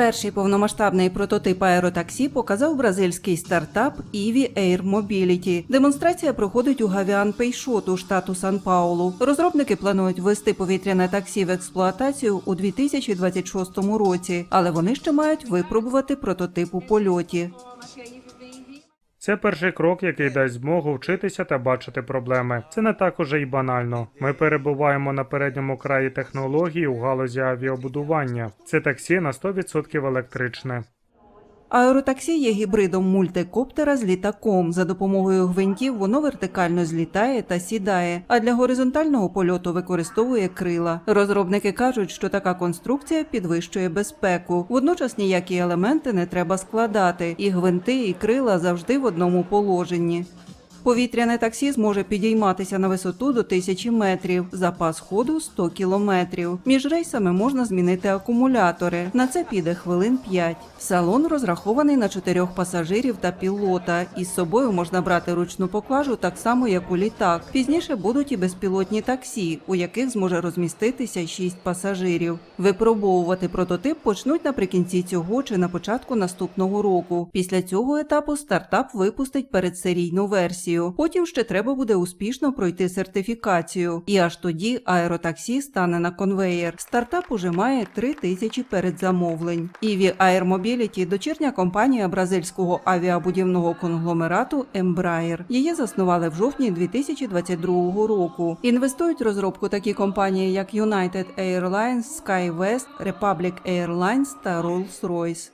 Перший повномасштабний прототип аеротаксі показав бразильський стартап Іві Air Mobility. Демонстрація проходить у Гавіан Пейшоту, штату Сан-Паулу. Розробники планують ввести повітряне таксі в експлуатацію у 2026 році, але вони ще мають випробувати прототип у польоті. Це перший крок, який дасть змогу вчитися та бачити проблеми. Це не так уже й банально. Ми перебуваємо на передньому краї технології у галузі авіабудування. Це таксі на 100% електричне. Аеротаксі є гібридом мультикоптера з літаком. За допомогою гвинтів воно вертикально злітає та сідає, а для горизонтального польоту використовує крила. Розробники кажуть, що така конструкція підвищує безпеку. Водночас ніякі елементи не треба складати, і гвинти, і крила завжди в одному положенні. Повітряне таксі зможе підійматися на висоту до тисячі метрів, запас ходу 100 кілометрів. Між рейсами можна змінити акумулятори. На це піде хвилин 5. Салон розрахований на чотирьох пасажирів та пілота. Із собою можна брати ручну поклажу так само, як у літак. Пізніше будуть і безпілотні таксі, у яких зможе розміститися 6 пасажирів. Випробовувати прототип почнуть наприкінці цього чи на початку наступного року. Після цього етапу стартап випустить передсерійну версію. Потім ще треба буде успішно пройти сертифікацію, і аж тоді аеротаксі стане на конвеєр. Стартап уже має 3 тисячі передзамовлень. EV Air Mobility – дочірня компанія бразильського авіабудівного конгломерату Embraer. Її заснували в жовтні 2022 року. Інвестують в розробку такі компанії, як United Airlines, SkyWest, Republic Airlines та Rolls-Royce.